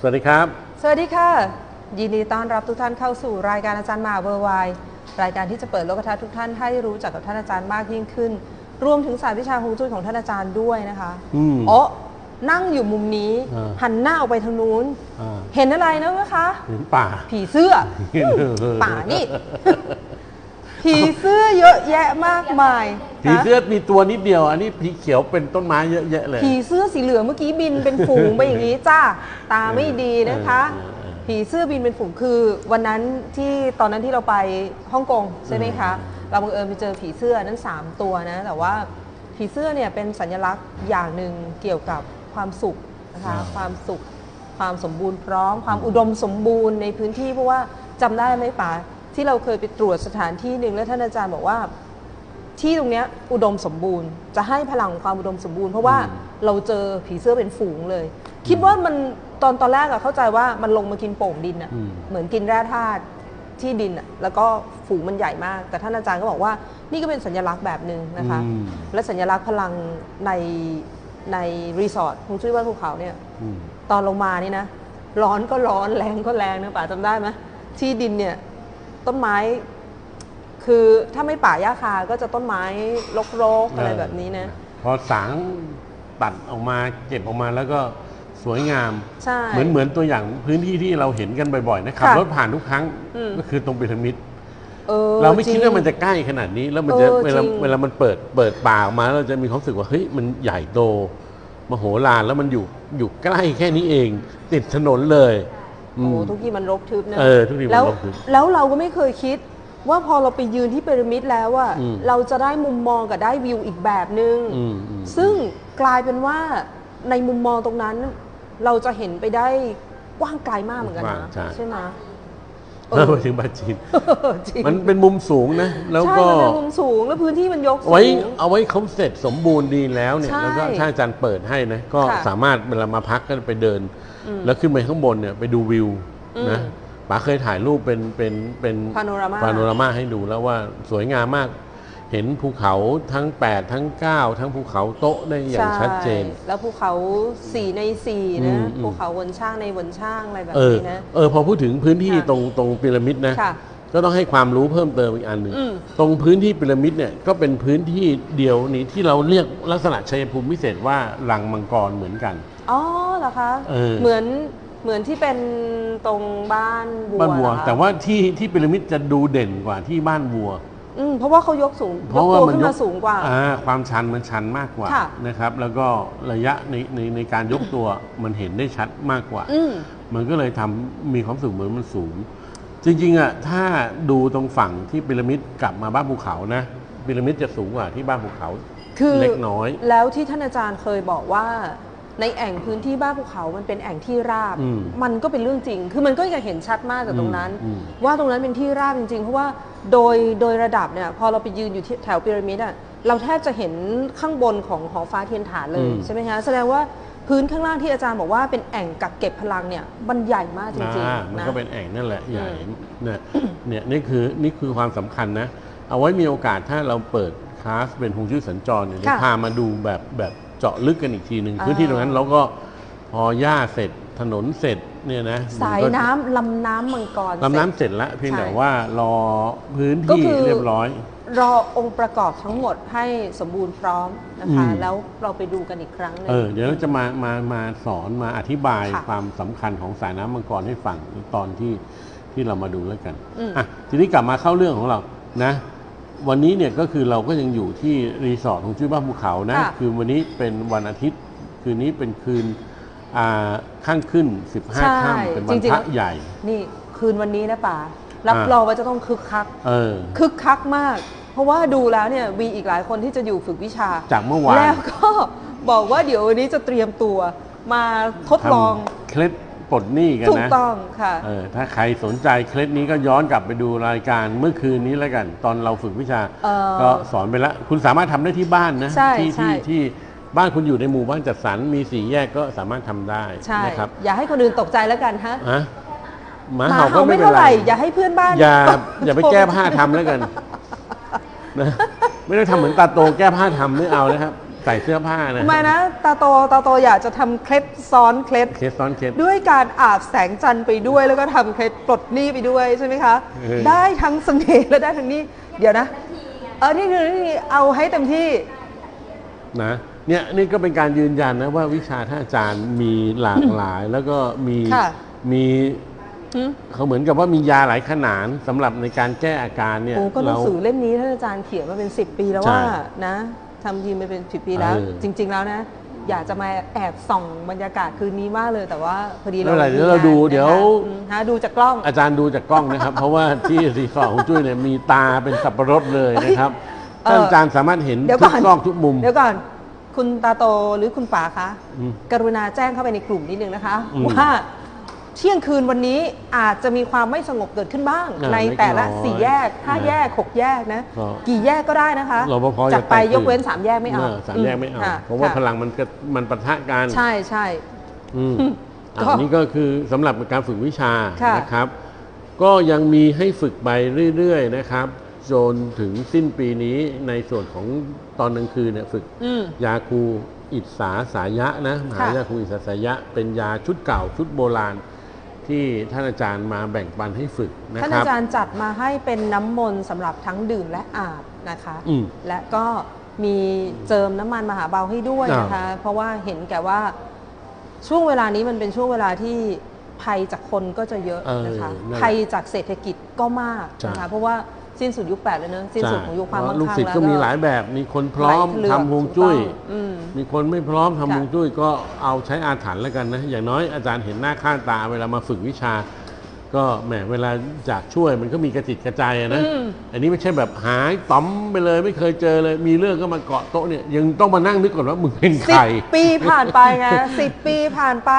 สวัสดีครับ สวัสดีค่ะ ยินดีต้อนรับทุกท่านเข้าสู่รายการอาจารย์หมาเวอร์ไวรายการที่จะเปิดโลกทัศน์ทุกท่านให้รู้จักกับท่านอาจารย์มากยิ่งขึ้น รวมถึงศาสตร์วิชาฮวงจุ้ยของท่านอาจารย์ด้วยนะคะอืมโอ้นั่งอยู่มุมนี้ อ่า หันหน้าออกไปทางนู้น อ่าเห็นอะไรนะคะ เห็นป่า ผีเสื้ออืมป่านี่ ผีเสื้อเยอะแยะมากมายผีเสื้อนะมีตัวนิดเดียว อันนี้ผีเขียวเป็นต้นไม้เยอะแยะเลย ผีเสื้อสีเหลืองเมื่อกี้บินเป็นฝูงไปอย่างนี้จ้าตาไม่ดีนะคะเออเออเออผีเสื้อบินเป็นฝูงคือวันนั้นที่ตอนนั้นที่เราไปฮ่องกงใช่ไหมคะ เราบังเอิญไปเจอผีเสื้อนั้น 3 ตัวนะ แต่ว่าผีเสื้อเนี่ยเป็นสัญลักษณ์อย่างหนึ่งเกี่ยวกับความสุขนะคะความสุขความสมบูรณ์พร้อมความอุดมสมบูรณ์ในพื้นที่เพราะว่าจำได้ไหมป๋า ที่เราเคยไปตรวจสถานที่หนึ่งแล้วท่านอาจารย์บอกว่า ที่ตรงเนี้ยอุดมสมบูรณ์ จะให้พลังของความอุดมสมบูรณ์เพราะว่าเราเจอผีเสื้อเป็นฝูงเลย คิดว่ามันตอนตอนแรกอะเข้าใจว่ามันลงมากินโป่งดินอะอืมเหมือนกินแร่ธาตุที่ดินอะแล้วก็ฝูงมันใหญ่มาก แต่ท่านอาจารย์ก็บอกว่า นี่ก็เป็นสัญลักษณ์แบบหนึ่งนะคะอืมและสัญลักษณ์พลังในในรีสอร์ทฮวงจุ้ยบ้านภูเขาเนี่ยอืมตอนลงมานี่นะร้อนก็ร้อนแรงก็แรงนะป่าจำได้ไหมที่ดินเนี่ย ต้นไม้ คือถ้าไม่ป่าหญ้าคาก็จะต้นไม้รกๆอะไรแบบนี้นะ พอสางตัดออกมาเก็บออกมาแล้วก็สวยงาม ใช่ เหมือนเหมือนตัวอย่างพื้นที่ที่เราเห็นกันบ่อยๆนะขับค่ะรถผ่านทุกครั้งอืม ก็คือตรงพีระมิด ออเราไม่คิดจงว่ามันจะใกล้ขนาดนี้ แล้วมันจะเออเวลาจริง เวลามันเปิดเปิดป่าออกมาเราจะมีความรู้สึกว่าเฮ้ยมันใหญ่โตมโหฬารแล้วมันอยู่อยู่ใกล้แค่นี้เอง ติดถนนเลยอื โอ้มทุกที่มันรกทึบนะเออทุกที่มันแล้วรกทึบแล้วเราก็ไม่เคยคิด ว่าพอเราไปยืนที่พีระมิดแล้วอะอืมเราจะได้มุมมองกับได้วิวอีกแบบนึง อืมอืม ซึ่งกลายเป็นว่าในมุมมองตรงนั้น เราจะเห็นไปได้กว้างไกลมากเหมือนกันกว้างนะใช่ ใช่ไหมเออ ไปถึงบาจีน จริงมันเป็นมุมสูงนะ แล้วใช่ก็มันเป็นมุมสูงแล้วพื้นที่มันยกสูไว้ง เอาไว้เขาเสร็จสมบูรณ์ดีแล้วเนี่ย ใช่แล้วก็ถ้าอาจารย์เปิดให้นะ ก็ค่ะสามารถเวลามาพักก็ไปเดิน แล้วขึ้นไปข้างบนเนี่ยไปดูวิวอืมนะป๋าเคยถ่ายรูปเป็นเป็นเป็น Panorama พาโนรามาให้ดูแล้วว่าสวยงามมาก เห็นภูเขาทั้ง 8 ทั้ง 9 ทั้งภูเขาโต๊ะได้อย่างชัดเจนใช่แล้วภูเขาสี่ในสี่อืนะมอืมภูเขาวนช่างในวนช่างอะไรแบบเออนี้นะ เออพอพูดถึงพื้นที่ค่ะตรงตรงพีระมิดนะค่ะก็ต้องให้ความรู้เพิ่มเติมอีกอันหนึ่งอืมตรงพื้นที่พีระมิดเนี่ยก็เป็นพื้นที่เดียวนี้ที่เราเรียกลักษณะชัยภูมิพิเศษว่ารังมังกรเหมือนกัน อ๋อเหรอคะเออเหมือนเหมือนที่เป็นตรงบ้านวัวบ้านวัวเหรอคะแต่ว่าที่ที่พีระมิดจะดูเด่นกว่าที่บ้านวัว อืมเพราะว่าเขายกสูงเพยกราะว่าตัวมันขึ้นยมากสูงกว่า อ่าความชันมันชันมากกว่าค่ะนะครับ แล้วก็ระยะในในในการยกตัวมันเห็นได้ชัดมากกว่า อืม มันก็เลยทำมีความรู้สึกเหมือนมันสูง จริงๆอะถ้าดูตรงฝั่งที่พีระมิดกลับมาบ้านภูเขานะพีระมิดจะสูงกว่าที่บ้านภูเขาคือเล็กน้อย แล้วที่ท่านอาจารย์เคยบอกว่า ในแอ่งพื้นที่บ้านภูเขา มันเป็นแอ่งที่ราบ อืมมันก็เป็นเรื่องจริง คือมันก็จะเห็นชัดมากจากตรงนั้นอืมว่าตรงนั้นเป็นที่ราบจริง ๆ เพราะว่าโดยโดยระดับเนี่ยพอเราไปยืนอยู่ที่แถวพีระมิดอะเราแทบจะเห็นข้างบนของหอฟ้าเทียนฐานเลยอืมใช่ไหมคะแสดงว่าพื้นข้างล่างที่อาจารย์บอกว่าเป็นแอ่งกักเก็บพลังเนี่ยมันใหญ่มากจริงอ่าๆมันนะ ก็เป็นแอ่งนั่นแหละใหญ่อืมเนี่ยเนี่ยนี่คือนี่คือความสำคัญนะ เอาไว้มีโอกาสถ้าเราเปิดคลาสเป็นฮวงจุ้ยสัญจรเนี่ยเดี๋ยวค่ะพามาดูแบบแบบ เจาะลึกกันอีกทีหนึ่งอ่าพื้นที่ตรงนั้นเราก็พอหญ้าเสร็จถนนเสร็จเนี่ยนะสายมัก็น้ำลำน้ำมังกรลำน้ำเสร็จเสร็จแล้วเพียงใช่แต่ว่ารอพื้นก็ที่คือเรียบร้อย รอองค์ประกอบทั้งหมดให้สมบูรณ์พร้อมนะคะอืมแล้วเราไปดูกันอีกครั้งหนึงเออเดี๋ยวเราจะมามามาสอนมาอธิบายค่ะความสำคัญของสายน้ำมังกรให้ฟังตอนที่ที่เรามาดูแล้วกันอืมอะทีนี้กลับมาเข้าเรื่องของเรานะ วันนี้เนี่ยก็คือเราก็ยังอยู่ที่รีสอร์ทของชื่อบ้านภูเขานะ ค่ะ คือวันนี้เป็นวันอาทิตย์ คืนนี้เป็นคืนอ่าข้างขึ้น ใช่15ค่ำเป็นวันจริงๆ พระใหญ่ นี่คืนวันนี้นะป่ารับอ่ารองว่าจะต้องคึกคัก เออ คึกคักมาก เพราะว่าดูแล้วเนี่ยมีอีกหลายคนที่จะอยู่ฝึกวิชา จากเมื่อวานแล้วก็ บอกว่าเดี๋ยววันนี้จะเตรียมตัวมาทดลองทำเคล็ด ปลดหนี้กันถูกนะต้องค่ะเออถ้าใครสนใจเคล็ดนี้ก็ย้อนกลับไปดูรายการเมื่อคืนนี้แล้วกัน ตอนเราฝึกวิชาเอ่อก็สอนไปแล้ว คุณสามารถทำได้ที่บ้านนะใช่ที่ใช่ที่ที่บ้านคุณอยู่ในหมู่บ้านจัดสรรมีสี่แยกก็สามารถทำได้ใช่นะครับ อย่าให้คนอื่นตกใจแล้วกันฮะอะหมาหมาเห่าก็เห่าไม่ไม่เป็นเท่าไหไรร่อย่าให้เพื่อนบ้าน อย่าอย่าไปแก้ผ้าทำแล้วกันนะไม่ได้ทำเหมือนตาโตแก้ผ้าทำไม่เอานะครับแฟ ใส่เสื้อผ้านะทำไมนะตาโตตาโตอยากจะทำเคล็ดซ้อนเคล็ด เคสซ้อนเคส ด้วยการอาบแสงจันทร์ไปด้วยแล้วก็ทำเคล็ดปลดหนี้ไปด้วยใช่ไหมคะ เออ ได้ทั้งเสน่ห์และได้ทั้งหนี้ เดี๋ยวนะ เออนี่คือนี่เอาให้เต็มที่ นะเนี่ยนี่ก็เป็นการยืนยันนะว่าวิชาท่านอาจารย์มีหลากหลาย แล้วก็มีค่ะ มีหึเขาเหมือนกับว่ามียาหลายขนานสำหรับในการแก้อาการเนี่ยโอ้ก็หนัเรางสือเล่มนี้ท่านอาจารย์เขียนมาเป็น 10 ปีแล้วใช่ว่านะ ทำทีมมาเป็น10ปีแล้ว เออ จริง ๆ แล้วนะ อยากจะมาแอบส่องบรรยากาศคืนนี้มากเลยแต่ว่าพอดีไม่เราเป็นไรเดี๋ยวเราดูมีงนเดี๋ยวนะคะอืมฮะดูจากกล้อง อาจารย์ดูจากกล้องนะครับ เพราะว่าที่รีสอร์ทของจุ้ยเนี่ยมีตาเป็นสับปะรดเลยนะครับเออท่านอาจารย์สามารถเห็นเดี๋ยวทุก่กอนกล้องทุกมุม เดี๋ยวก่อน คุณตาโตหรือคุณป๋าคะ อืมกรุณาแจ้งเข้าไปในกลุ่มนิดนึงนะคะ อืมว่า เที่ยงคืนวันนี้อาจจะมีความไม่สงบเกิดขึ้นบ้าง อ่าในแต่ละเล็กน้อยสี่แยกห้าอ่าแยกหกแยกนะก็กี่แยกก็ได้นะคะรปภจัดไปอย่าแตกยกเว้นตื่นสามแยกไม่เอาสามแยกไม่เอา ค่เพราะว่าค่พลังมันก็มันปะทะกันใช่ใช่ อืมก็อันนี้ก็คือสำหรับการฝึกวิชาค่ะ นะครับ ก็ยังมีให้ฝึกไปเรื่อยๆนะครับจนถึงสิ้นปีนี้ในส่วนของตอนกลางคืนเนี่ยฝึก อืม ยาคูอิสาสายะนะมหาค่ะ ยาคูอิสาสายะ เป็นยาชุดเก่าชุดโบราณ ที่ท่านอาจารย์มาแบ่งปันให้ฝึกนะท่านครัอาบจารย์จัดมาให้เป็นน้ำมนต์สำหรับทั้งดื่มและอาบนะคะ อืม และก็มีเจิมน้ำมันมหาเบาให้ด้วยนะคะ เพราะว่าเห็นแก่ว่าช่วงเวลานี้มันเป็นช่วงเวลาที่ภัยจากคนก็จะเยอะนะคะ เออนั่นแหละภัยจากเศรษฐกิจก็มากนะใช่คะเพราะว่า สิ้นสุดยุคแปดแล้วเนอะสิ้นสุดของยุคความมั่งลูกคั่งศิษย์แล้วก็มีหลายแบบ มีคนพร้อมไหลเลือกทำฮวงจุ้ยถูกต้องอืมมีคนไม่พร้อมทำค่ะฮวงจุ้ยก็เอาใช้อาถรรพ์แล้วกันนะ อย่างน้อยอาจารย์เห็นหน้าข้างตาเวลามาฝึกวิชา ก็แหมเวลาอยากช่วยมันก็มีกระจิตกระใจอะนะอืมอันนี้ไม่ใช่แบบหายต้อมไปเลยไม่เคยเจอเลย มีเรื่องก็มาเกาะโต๊ะเนี่ยยังต้องมานั่งนึกก่อนว่ามึงเป็นใคสิรบปีผ่านไปไงสิบปีผ่านไป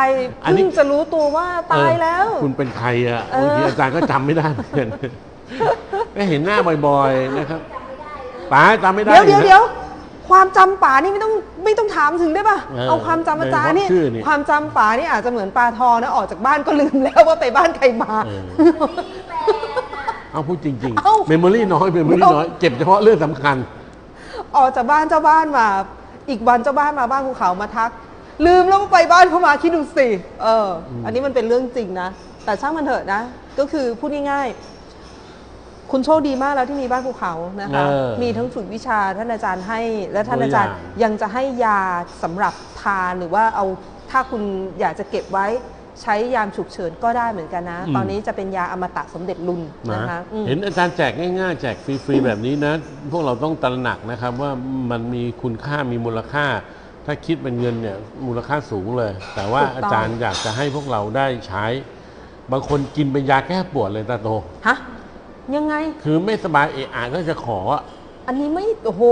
อันนี้เพิ่งจะรู้ตัวว่าตายแล้วเออคุณเป็นใครอะเออบางทีอาจารย์ก็จำไม่ได้เหมือนกัน ก็เห็นหน้าบ่อยๆนะครับป๋าจำไม่ได้เดี๋ยวเดี๋ยวนะเดี๋ยวความจำป๋านี่ไม่ต้องไม่ต้องถามถึงได้ป่ะ เออเอาความจำอาจารย์นี่โดยเฉพาะชื่อนี่ความจำป๋านี่อาจจะเหมือนปลาทองนะออกจากบ้านก็ลืมแล้วว่าไปบ้านใครมา เออเอาพูดจริงเอ้าๆเมมโมรี่น้อยเมมโมรี่น้อยเก็บเฉพาะเรื่องสำคัญ ออกจากบ้านเจ้าบ้านมา อีกวันเจ้าบ้านมาบ้านภูเขามาทัก ลืมแล้วว่าไปบ้านเขามาคิดดูสิเอออ ม อันนี้มันเป็นเรื่องจริงนะ แต่ช่างมันเถอะนะ ก็คือพูดง่ายๆ คุณโชคดีมากแล้วที่มีบ้านภูเขานะคะ เออมีทั้งฝึกวิชาท่านอาจารย์ให้ และท่านตัวอาจารย์อย่างยังจะให้ยาสำหรับทานหรือว่าเอาถ้าคุณอยากจะเก็บไว้ใช้ยามฉุกเฉินก็ได้เหมือนกันนะตอนนี้จะเป็นยาอมตะสมเด็จลุนนะนะคะอืม เห็นอาจารย์แจกง่ายๆ แจกฟรีๆ แบบนี้นะ พวกเราต้องตระหนักนะครับว่ามันมีคุณค่ามีมูลค่า ถ้าคิดเป็นเงินเนี่ยมูลค่าสูงเลย แต่ว่าถูกต้อง อาจารย์อยากจะให้พวกเราได้ใช้ บางคนกินเป็นยาแก้ปวดเลยตาโต ฮะ ยังไง คือไม่สบายเอะอะก็จะขออะอันนี้ไม่โอ้โห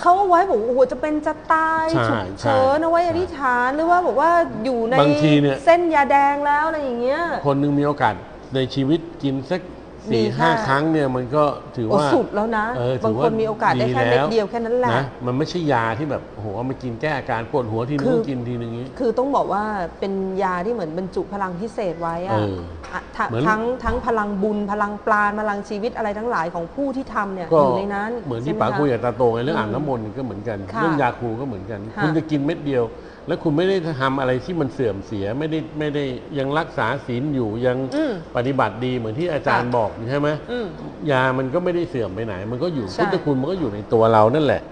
เขาเอาไว้บอกโอ้โหจะเป็นจะตายใช่ฉุกเฉินเอาไว้อธิษฐานหรือว่าบอกว่าอยู่ในบางทีเนี่ย เส้นยาแดงแล้วอะไรอย่างเงี้ย คนหนึงมีโอกาสในชีวิตกินสักมี สี่ค่ะห้าครั้งเนี่ยมันก็ถือโอ้ว่าสุดแล้วนะเออถืบางอคว่นมีโอกาสได้แค่เม็ดล้วเดียวแค่นั้นแหละนะมันไม่ใช่ยาที่แบบโอ้โหเอามากินแก้อาการปวดหัวทีนึงคือต้องกินทีนึงอย่างนี้ คือต้องบอกว่าเป็นยาที่เหมือนบรรจุพลังพิเศษไว้อะเอออะทั้งเหมือนทั้งทั้งพลังบุญพลังปราณพลังชีวิตอะไรทั้งหลายของผู้ที่ทำเนี่ยก็อยู่ในนั้น เหมือนที่ใช่ไป๋าคุยคะกับตาโตไงเรื่องอ่างน้ำมนต์ก็เหมือนกันค่ะเรื่องยาคูก็เหมือนกันค่ะคุณจะกินเม็ดเดียว แล้วคุณไม่ได้ทำอะไรที่มันเสื่อมเสียไม่ได้ไม่ได้ยังรักษาศีลอยู่ยังอืมปฏิบัติดีเหมือนที่อาจารย์ค่ะบอกใช่ไหมอืมยามันก็ไม่ได้เสื่อมไปไหน มันก็อยู่ใช่พุทธคุณมันก็อยู่ในตัวเรานั่นแหละ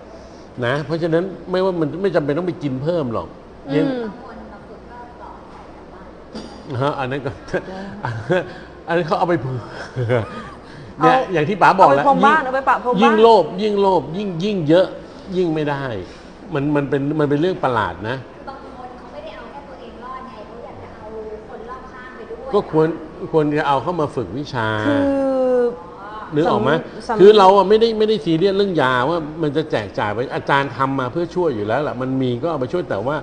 นะ เพราะฉะนั้นไม่ว่ามันไม่จำเป็นต้องไปกินเพิ่มหรอกอืยังมฮะอันนั้นก็อันนั้นเขาเอาไปเผื่อเนี่ยอย่างที่ป๋าบอกแล้วเอาไปพรมบ้านยิ่งเอาไปปะพรมบ้านยิ่งโลภยิ่งโลภยิ่งยิ่งเยอะยิ่งไม่ได้ มันมันเป็นมันเป็นเรื่องประหลาดนะ ด้วยก็ควรควรจะเอาเข้ามาฝึกวิชา คือนึกออกไหมสำคือเราอะไม่ได้ไม่ได้ซีเรียสเรื่องยาว่ามันจะแจกจ่ายไปอาจารย์ทำมาเพื่อช่วยอยู่แล้วแหละมันมีก็เอาไปช่วยแต่ว่า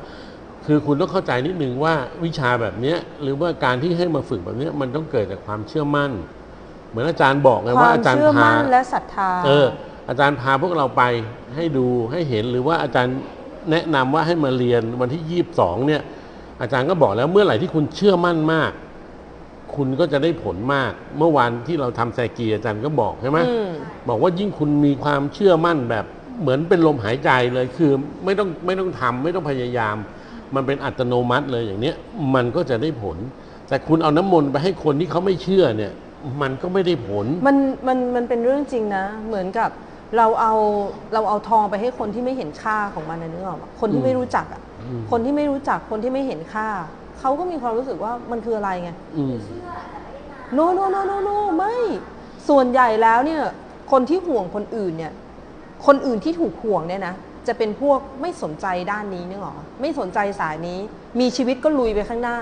คือคุณต้องเข้าใจนิดนึงว่าวิชาแบบเนี้ยหรือว่าการที่ให้มาฝึกแบบเนี้ยมันต้องเกิดจากความเชื่อมั่น เหมือนอาจารย์บอกไงควาว่ามอาจารย์เชื่อพา มั่นและศรัทธา เอออาจารย์พาพวกเราไปให้ดูให้เห็นหรือว่าอาจารย์แนะนำว่าให้มาเรียนวันที่ยี่สิบสองเนี่ยอาจารย์ก็บอกแล้วเมื่อไหร่ที่คุณเชื่อมั่นมาก คุณก็จะได้ผลมาก เมื่อวานที่เราทำแซกีอาจารย์ก็บอกใช่ไหมอืม บอกว่ายิ่งคุณมีความเชื่อมั่นแบบเหมือนเป็นลมหายใจเลยคือไม่ต้องไม่ต้องทำไม่ต้องพยายาม มันเป็นอัตโนมัติเลยอย่างเนี้ย มันก็จะได้ผล แต่คุณเอาน้ำมนต์ไปให้คนที่เขาไม่เชื่อเนี่ย มันก็ไม่ได้ผล มันมันมันเป็นเรื่องจริงนะ เหมือนกับเราเอาเราเอาทองไปให้คนที่ไม่เห็นค่าของมันนะนึกออกปะคนที่ไม่รู้จักอะอืมคนที่ไม่รู้จักคนที่ไม่เห็นค่า เขาก็มีความรู้สึกว่ามันคืออะไรไงอืม โนโนโนโนโนไม่ส่วนใหญ่แล้วเนี่ยคนที่ห่วงคนอื่นเนี่ยคนอื่นที่ถูกห่วงเนี่ยนะจะเป็นพวกไม่สนใจด้านนี้นึกออกปะไม่สนใจสายนี้ มีชีวิตก็ลุยไปข้างหน้า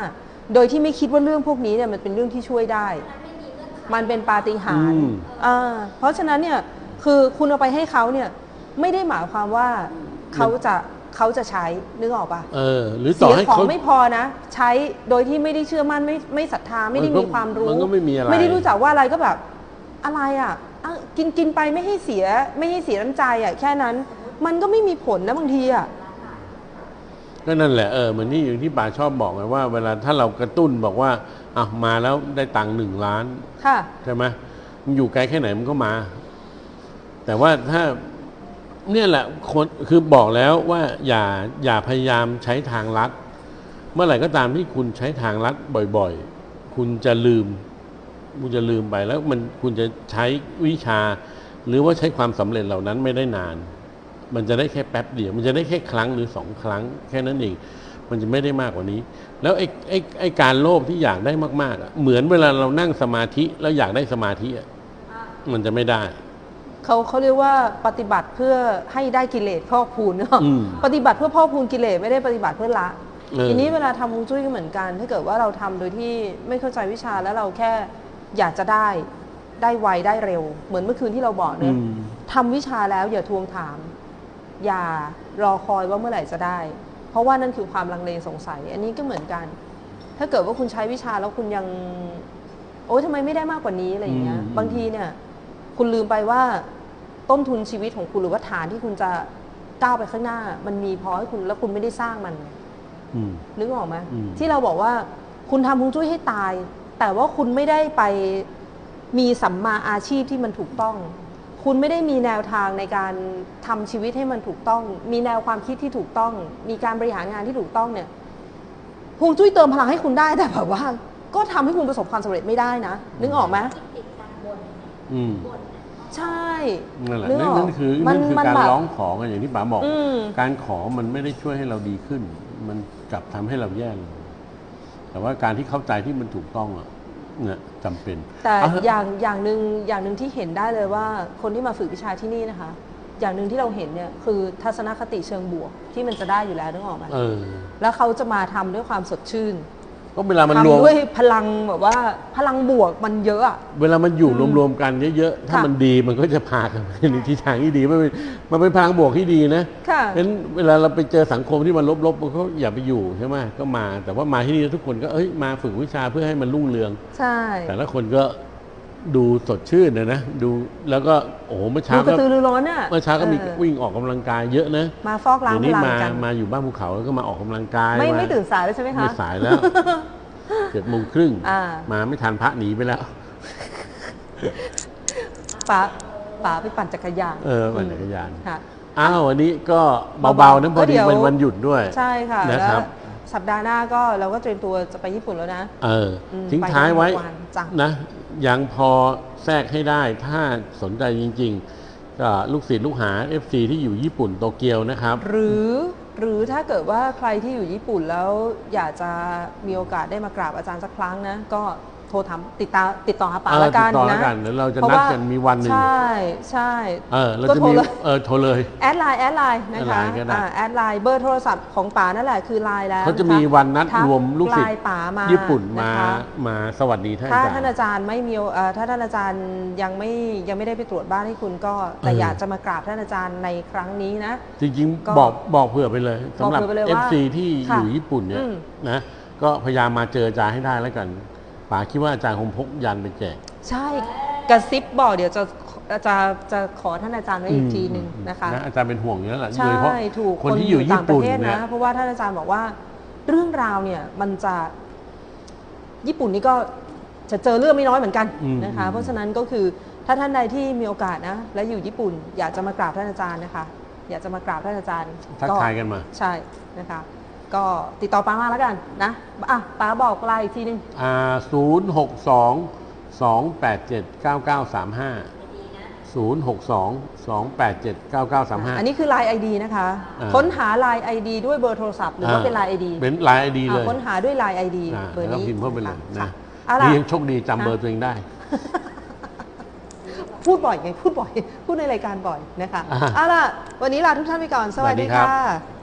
โดยที่ไม่คิดว่าเรื่องพวกนี้เนี่ยมันเป็นเรื่องที่ช่วยได้ มันเป็นปาฏิหาริย์อืมอ่าเพราะฉะนั้นเนี่ยคือคุณเอาไปให้เขาเนี่ยไม่ได้หมายความว่าเขาจะ เขาจะใช้นึกออกปะเออ หรือต่เสีอยให้ของเขา ไม่พอนะ ใช้โดยที่ไม่ได้เชื่อมั่นไม่ไม่ศรัทธาไม่ได้มันก็มีความรู้มันก็ไม่มีอะไร ไม่ได้รู้จักว่าอะไรก็แบบอะไรอะอะกินกินไปไม่ให้เสียไม่ให้เสียน้ำใจอะแค่นั้น มันก็ไม่มีผลนะบางทีอะ ก็นั่นแหละเออเหมือนที่อย่างที่ป่าชอบบอกไงว่าเวลาถ้าเรากระตุ้นบอกว่าอะมาแล้วได้ตังค์หนึ่งล้าน ค่ะ ใช่ไหมมันอยู่ไกลแค่ไหนมันก็มา แต่ว่าถ้า เนี่ยแหละคนคือบอกแล้วว่าอย่าอย่าพยายามใช้ทางลัด เมื่อไหร่ก็ตามที่คุณใช้ทางลัดบ่อยๆ คุณจะลืม คุณจะลืมไปแล้วมันคุณจะใช้วิชา หรือว่าใช้ความสำเร็จเหล่านั้นไม่ได้นาน มันจะได้แค่แป๊บเดียว มันจะได้แค่ครั้งหรือสองครั้ง แค่นั้นเองมันจะไม่ได้มากกว่านี้ แล้วไอ้ไอ้ไอ้การโลภที่อยากได้มากๆอะเหมือนเวลาเรานั่งสมาธิแล้วอยากได้สมาธิอะมันจะไม่ได้ เขาเขาเรียกว่าปฏิบัติเพื่อให้ได้กิเลสพอกพูนเนอะอืมปฏิบัติเพื่อพอกพูนกิเลสไม่ได้ปฏิบัติเพื่อละเออทีนี้เวลาทำฮวงจุ้ยก็เหมือนกัน ถ้าเกิดว่าเราทำโดยที่ไม่เข้าใจวิชาแล้วเราแค่อยากจะได้ได้ไวได้เร็ว เหมือนเมื่อคืนที่เราบอกเนอือะมทำวิชาแล้วอย่าทวงถาม อย่ารอคอยว่าเมื่อไหร่จะได้ เพราะว่านั่นคือความลังเลสงสัย อันนี้ก็เหมือนกัน ถ้าเกิดว่าคุณใช้วิชาแล้วคุณยัง โอ้ยทำไมไม่ได้มากกว่านี้อะไรอย่างเงี้ยอืมบางทีเนี่ย คุณลืมไปว่าต้นทุนชีวิตของคุณหรือว่าฐานที่คุณจะก้าวไปข้างหน้า มันมีพอให้คุณแล้วคุณไม่ได้สร้างมันอืมนึกออกไหมอืมที่เราบอกว่า คุณทำฮวงจุ้ยให้ตาย แต่ว่าคุณไม่ได้ไปมีสัมมาอาชีพที่มันถูกต้อง คุณไม่ได้มีแนวทางในการทำชีวิตให้มันถูกต้อง มีแนวความคิดที่ถูกต้อง มีการบริหารงานที่ถูกต้องเนี่ยฮวงจุ้ยเติมพลังให้คุณได้แต่แบบว่า ก็ทำให้คุณประสบความสำเร็จไม่ได้นะนึกออกไหมติดกันบน อืมบนใช่ นั่นแหละนึกนั่นออกนั่นคือมันั่นคือมันการแบบร้องขอกันอย่างที่ป๋าบอก อืม การขอมันไม่ได้ช่วยให้เราดีขึ้น มันกลับทำให้เราแย่ลงแต่ว่าการที่เข้าใจที่มันถูกต้องอะเนี่ยจำเป็นแต่เถะอย่างอย่างหนึ่งอย่างหนึ่งที่เห็นได้เลยว่า คนที่มาฝึกวิชาที่นี่นะคะ อย่างหนึ่งที่เราเห็นเนี่ยคือทัศนคติเชิงบวกที่มันจะได้อยู่แล้วนึกออกไหมเออ แล้วเขาจะมาทำด้วยความสดชื่น ก็เวลามันรวม ทำด้วยพลังแบบว่าพลังบวกมันเยอะอะ เวลามันอยู่รวมๆกันเยอะๆ ถ้าค่ะมันดีมันก็จะพากันไปในทิศทางที่ดีมันเป็นมันเป็นพลังบวกที่ดีนะค่ะ เพราะฉะนั้นเวลาเราไปเจอสังคมที่มันลบๆมันก็อย่าไปอยู่ใช่ไหมก็มา แต่ว่ามาที่นี่ทุกคนก็เอ้ยมาฝึกวิชาเพื่อให้มันรุ่งเรือง ใช่ แต่ละคนก็ ดูสดชื่นนะนะดูแล้วก็โอ้โหเมื่อเช้าดูกก็ระตือรือร้นอะเมื่อเช้าก็มีออ วิ่งออกกำลังกายเยอะนะมาฟอกล้างเดี๋ยวพนี้ลังมากัน มาอยู่บ้านภูเขาแล้วก็มาออกกำลังกายไม่าไม่ตื่นสายเลยใช่ไหมคะ ไม่สายแล้ว เจ็ดโมงครึ่งอ่า มาไม่ทันพระหนีไปแล้ว ป๋าป๋าไปปั่นจักรยานเออปั่นจักรยาน ค่ะ อ้าววันนี้ก็เบาๆนะพอดีก็เดี๋ยว เป็นวันหยุดด้วย ใช่ค่ะนะแล้วครับ สัปดาห์หน้าก็เราก็เตรียมตัวจะไปญี่ปุ่นแล้วนะเออ อืมทิ้งท้ายไว้ไปวันจ้ะ นะ ยังพอแทรกให้ได้ถ้าสนใจจริง ๆ ก็ลูกศิษย์ลูกหา FC ที่อยู่ญี่ปุ่นโตเกียวนะครับ หรือหรือถ้าเกิดว่าใครที่อยู่ญี่ปุ่นแล้วอยากจะมีโอกาสได้มากราบอาจารย์สักครั้งนะ ก็ โทรถามติดตามติดต่อหาป๋าเออละกันติดต่อนะแล้วกันเดี๋ยวเราจะพนัดว่ากันมีวันหนึ่งใช่ใช่เออเราก็จะโทรมีเลยเออโทรเลยแอดไลน์แอดไลน์นะคะแอดไลน์ก็ได้อ่าแอดไลน์เบอร์โทรศัพท์ของป๋านั่นแหละคือไลน์แล้วเขาจะคมีวันนัดทักรวมลูกศิษไลย์น์ป๋ามาญี่ปุ่นมานะคะมาสวัสดีท่านถ้าอาจารท่านย์อาจารย์ไม่มีเอ่อถ้าท่านอาจารย์ยังไม่ยังไม่ได้ไปตรวจบ้านให้คุณก็แต่เออออยากจะมากราบท่านอาจารย์ในครั้งนี้นะ จริงก็ๆบอกบอกเผื่อไปเลยสำหรับบอกเผื่อไปเลยว่า FC ที่อค่ะยู่ญี่ปุ่นเนี่ยอืมนะก็พยายามมาเจออาจารย์ให้ได้แล้วกัน ป๋าคิดว่าอาจารย์คงพกยันไปแจก ใช่กระซิบบอกเดี๋ยวจะจะจะขอท่านอาจารย์ไว้อีกทีหนึ่งนะคะอาจารย์เป็นห่วงอยู่แล้วแหละใช่โดยเฉพาะถูกคนที่อยู่ญี่ต่างปปุ่ระนเทศเนี่ยนะเพราะว่าท่านอาจารย์บอกว่า เรื่องราวเนี่ยมันจะญี่ปุ่นนี่ก็จะเจอเรื่องไม่น้อยเหมือนกันอืมนะคะ เพราะฉะนั้นก็คือถ้าท่านใดที่มีโอกาสนะ และอยู่ญี่ปุ่น อยากจะมากราบท่านอาจารย์นะคะ อยากจะมากราบท่านอาจารย์ทักทายกันมาใช่นะคะ ก็ติดต่อป้ามาแล้วกันนะอะป้าบอกไลน์อีกทีนึงอ่าศูนย์หกสองสองแปดเจ็ดเก้าเก้าสามห้าศูนย์หกสองสองแปดเจ็ดเก้าเก้าสามห้าอันนี้คือ Line ID นะคะอ่าค้นหา Line ID ด้วยเบอร์โทรศัพท์หรือว่าเป็น Line ID เป็นไลน์ไอดีเลยอ่าค้นหาด้วย Line ID อ่าเบอร์แล้วนี้พิมพ์เข้าไปเลยค่ะนะเอาล่ะนี่ยังโชคดีจำเบอร์ตัวเองได้ พูดบ่อยไงพูดบ่อย พูดในรายการบ่อยนะคะอ่าเอาล่ะวันนี้ลาทุกท่านไปก่อน สวัสสวัสดีดีครับค่ะ